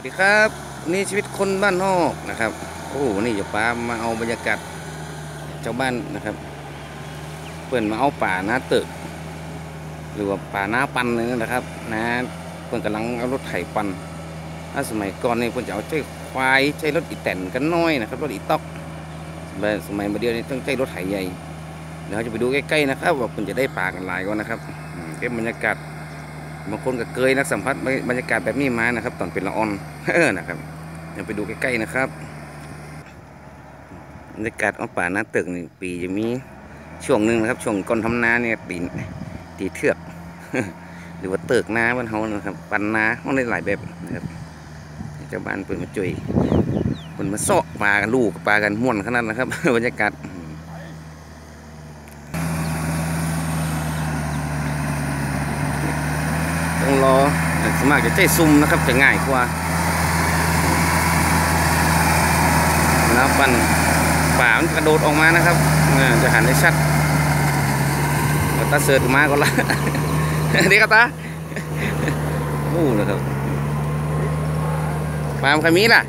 วัสดีครับนี่ชีวิตคนบ้านนอกนะครับโอ้วันนี้จะปามาเอาบรรยากาศชาวบ้านนะครับเปิ่นมาเอาป่าหน้าตึก หรือว่าป่าหน้าปันนี่นะครับนะเปิ่อนกำลังเอารถไถปันถ้าสมัยก่อนนี่เปิ่อนจะเอาใช้ควายใช้รถอีแตนกันน้อยนะครับรถอีต๊อกแต่สมัยมาเดียวนี้ต้องใช้รถไถใหญ่เดี๋ยวเราจะไปดูใกล้ๆนะครับ ว่าเปิ่อนจะได้ป่ากันหลายก่อนนะครับเก็บบรรยากาศ บางคนก็เคยนักสัมผัสบรรยากาศแบบนี้มานะครับ ตอนเป็นละออนเออนะครับเดี๋ยวไปดูใกล้ๆนะครับบรรยากาศอ้อป่าหน้าตึกนี่ปีจะมีช่วงหนึ่งนะครับช่วงก่อนทำนาเนี่ยปีนตีเทือก หรือว่าเติกนาบ้านเฮานะครับ ปันนาห้องได้หลายแบบนะครับเจ้าบ้านเปิดมาจุยเปิดมาเซาะปลากันลูกปลากันม่วนขนาดนะครับ บรรยากาศ ต้องรอสมากจะใช้ซุ่มนะครับจะง่ายกว่าแล้วปั่นป่ามันกระโดดออกมานะครับจะหันได้ชัดกตาเสิร์ตมาก่อนละเด็กกบตาโอ้นะครับปามันใครมีล่ะ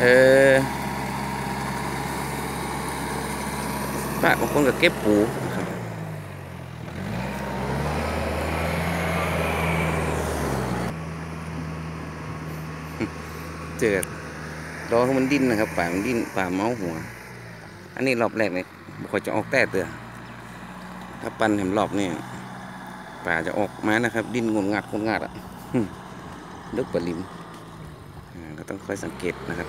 เออ ป้าบางคนก็เก็บปูนะครับเจอรอให้มันดิ้นนะครับป่ามันดิ้นป่าเมาหัว อันนี้รอบแรกเนี่ยบุคอยจะออกแต่เตือถ้าปันเห็นรอบเนี่ยป่าจะออกมานะครับ ดิ้นงนงัดงนงัดอะหึลึกปลิมอ่าก็ต้องคอยสังเกตนะครับ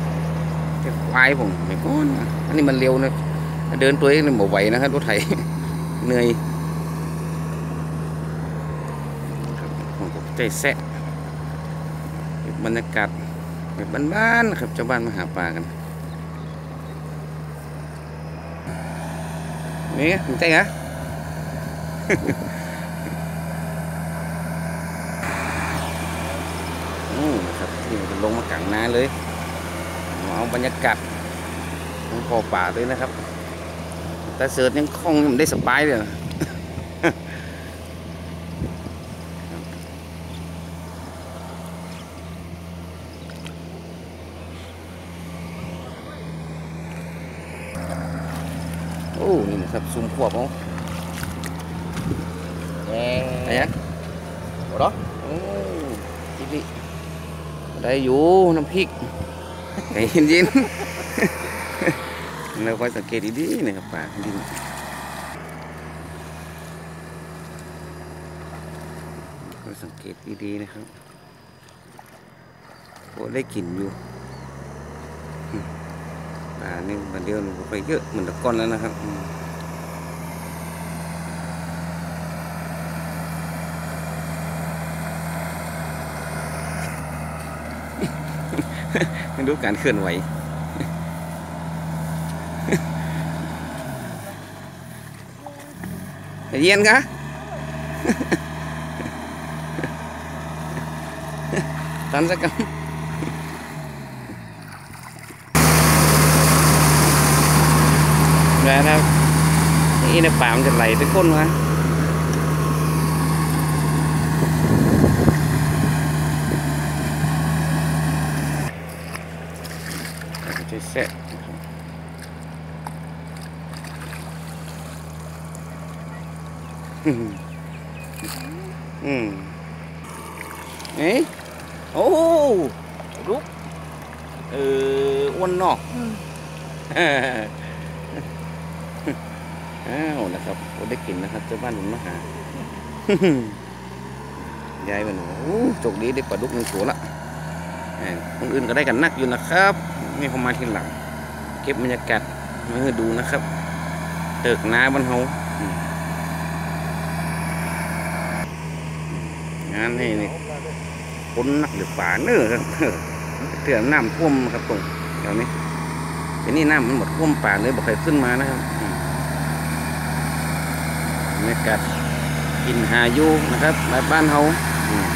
ควายผมไม่ก้อนอันนี้มันเร็วนะ เดินตัวเองนี่ไหวนะครับรถไถเหนื่อยผมก็ใจแซะเก็บบรรยากาศแบบบ้านๆครับชาวบ้านมาหาปลากันนี่ไงมึงใจเหรอโอ้ครับที่มันลงมากลางนาเลย เอาบรรยากาศของพอป่าด้วยนะครับ แต่เสิร์ชยังคล่องยังได้สบายเลยนะโอ้ นี่นะครับซุ่มขวบเอา Nè อะไรนะ Ủa đó โอ้จิบิได้อยู่น้ำพริก ใจเย็นๆเราคอยสังเกตดีๆนะครับป่าดินคอยสังเกตดีๆนะครับโอ้ได้กลิ่นอยู่ป่านี่มันเดียวมันไปเยอะเหมือนตะก้อนแล้วนะครับ ดูการเคลื่อนไหวเย็นกะตันสักกันนะครับนี่ในป่ามันจะไหลไปก้นมาจะ แสะอืมอืมเอ๊ะโอ้ลุกเอออ้วนเนอกอ้าวนะครับก็ได้กินนะครับเจ้าบ้านผมมาหายายมันบอกโอ้โชคดีได้ปลาดุกหนึ่งตัวละแหมคนอื่นก็ได้กันนักอยู่นะครับ นี่ผมมาทีหลัง เก็บบรรยากาศมาให้ดูนะครับเติกนาบ้านเฮางานนี่นี่คนนักหรือป่าเนื้อครับเออเถื่อนน้ำท่วมครับตรงเดี๋ยวนี้ทีนี้น้ำมันหมดท่วมป่าเลยบอกใครขึ้นมานะครับบรรยากาศกินหายู่นะครับบ้านบ้านเฮาอืม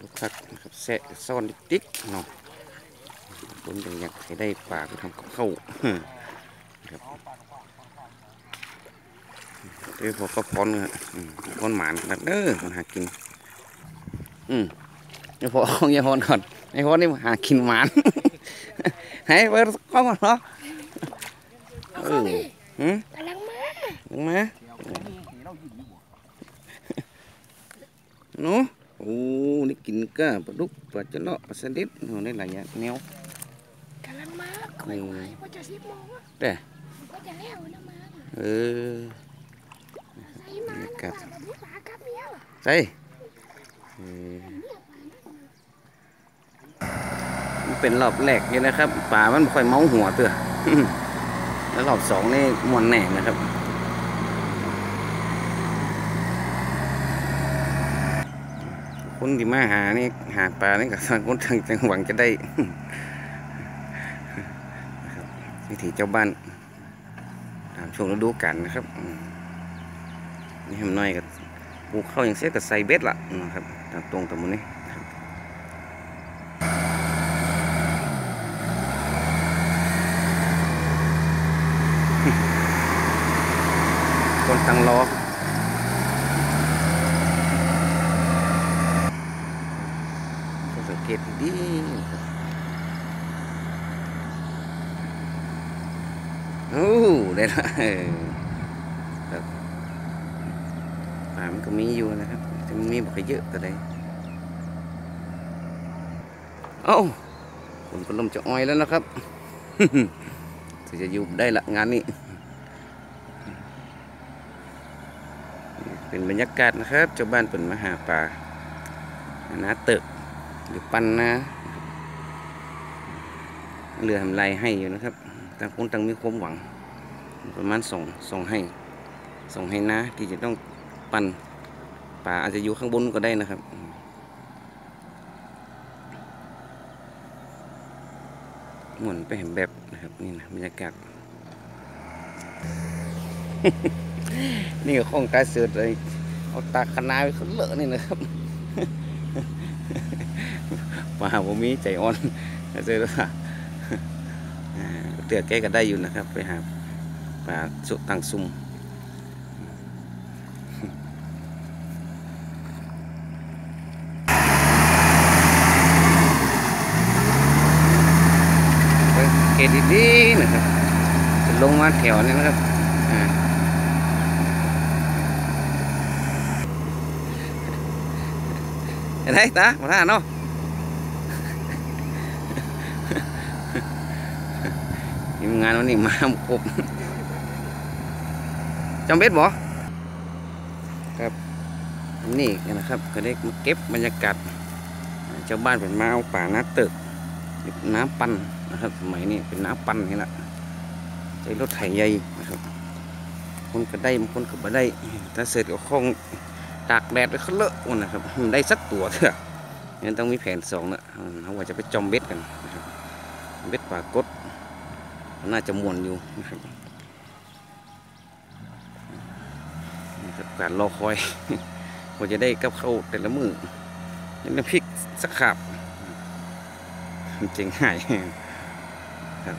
ลูกคักนะครับ แซะซ่อนติ๊กเนาะคนยังอยากให้ได้ปลาไปทำกับข้าวครับเดี๋ยวพอก็พอนครับพอนหมานขนาดเด้อมันหากิน อืมเดี๋ยวพอเอาอย่าพอนก่อนไอ้พอนนี่หากินหมานให้เปิดกล้องก่อนเนาะเออหืมกำลังมาลังมาหนู โอ้นี่กินก็ปลาดุกปลาจะเลาะปลาสลิดโอ้ได้หลายอย่างแนวกำลังมาคอยไว้ว่าจะสิบโมงอะแต่ก็จะแล้วนะมาเออใส่มาแล้วว่าแบบนี้ปลากับเมียวใช่เออมันเป็นรอบแรกนี่นะครับป่ามันบ่ค่อยเมาหัวเตือแล้วรอบสองนี่มวนแหน่นะครับ คนที่มาหานี่หาปลานี่กับทางคนทางจังหวังจะได้วิถีเจ้าบ้านตามช่วงฤดูกาลนะครับนี่ทำน้อยกับปลูกข้าวอย่างเสียกับใส่เบ็ดละนะครับตามตรงตามมุมนี้ครับคนตั้งรอ ต้องสังเกตดีโอ้ได้ละเออครับป่ามันก็มีอยู่นะครับแต่มันมีบ่ค่อยเยอะก็ได้เอ้าผมก็เริ่มจะอ้อยแล้วนะครับจะอยู่ได้ละงานนี้ เป็นบรรยากาศนะครับเจ้าบ้านเป็นมหาป่านาตึก หรือปั้นนะเรือทำลายให้อยู่นะครับต่างคนต่างมีความหวัง ประมาณส่งส่งให้ ส่งให้นะ ที่จะต้องปั้นป่าอาจจะอยู่ข้างบนก็ได้นะครับหมุนไปเห็นแบบนะครับนี่นะบรรยากาศนี่ก็ของตาเสือเลยเอาตาคณาไปเขาเลอะนี่นะครับ ป่าผมมีใจอ่อนเจอแล้วค่ะเตือแกก็ได้อยู่นะครับ ไปหาป่าสุตังซุ่มเกตดีๆนะครับจะลงมาแถวนี้นะครับอ่าเห็นไหมตามาท่าเนาะ ทีม งานวันนี้มาครบจำเบ็ดบ่ครับนี่นะครับ ก็ได้มาเก็บบรรยากาศเจ้าบ้านเป็นมาเอาป่าน้าตึกน้ำปั่นนะครับ สมัยนี้เป็นน้ำปั่นนี่แหละใช้รถไถใหญ่นะครับ คนก็ได้บางคนก็บ่ได้ถ้าเสร็จก็คงตากแดดไปเขาเลอะนะครับได้สักตัวเถอะงั้นต้องมีแผนสองนะอืมเขาว่าจะไปจอมเบ็ดกันนะครับเบ็ดป่ากด น่าจะมวนอยู่นะครับนี่ครับการรอคอยกว่าจะได้กับเข้าแต่ละมือนี่น้ำพริกสักขาบเจ๋งหายครับ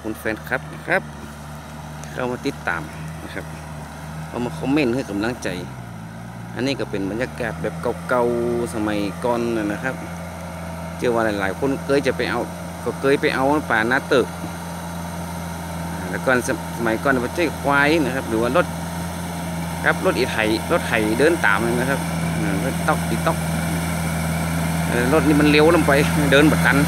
คุณแฟนครับครับ เข้ามาติดตามนะครับเข้ามาคอมเมนต์ให้กำลังใจ อันนี้ก็เป็นบรรยากาศแบบเก่าๆสมัยก่อนนะครับ เชื่อว่าหลายๆ คนเคยจะไปเอา ก็เคยไปเอาป่านาตึกแล้วก่อนสมัยก่อนมันใช้ควายนะครับหรือว่ารถครับรถอีไถรถไถเดินตามนะครับรถตอกตีตอกรถนี่มันเลี้ยวลงไปเดินบัดตัน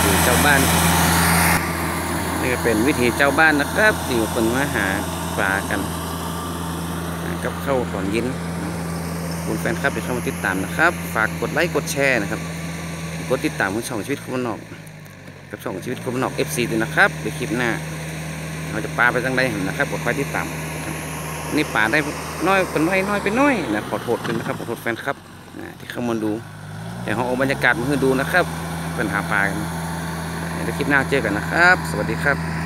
อยู่เจ้าบ้านนี่ก็เป็นวิธีเจ้าบ้านนะครับที่คนมาหาปลากัน กับเข้าวตอนเย็นคุณแฟนคลับที่เข้ามาติดตามนะครับ ฝากกดไลค์กดแชร์นะครับ กดติดตามของช่องชีวิตคนบ้านอกกับช่องชีวิตคนบ้านอก FC ด้วยนะครับเดี๋ยวคลิปหน้าเราจะปลาไปทางใดนะครับกดคอยติดตามนี่ปลาได้น้อยเป็นน้อยน้อยเป็นน้อยนะขอโทษด้วยนะครับขอโทษแฟนครับนะที่เข้ามาดูแต่เราเอาบรรยากาศมาให้ดูนะครับเป็นหาปลากันคลิปหน้าเจอกันนะครับ สวัสดีครับ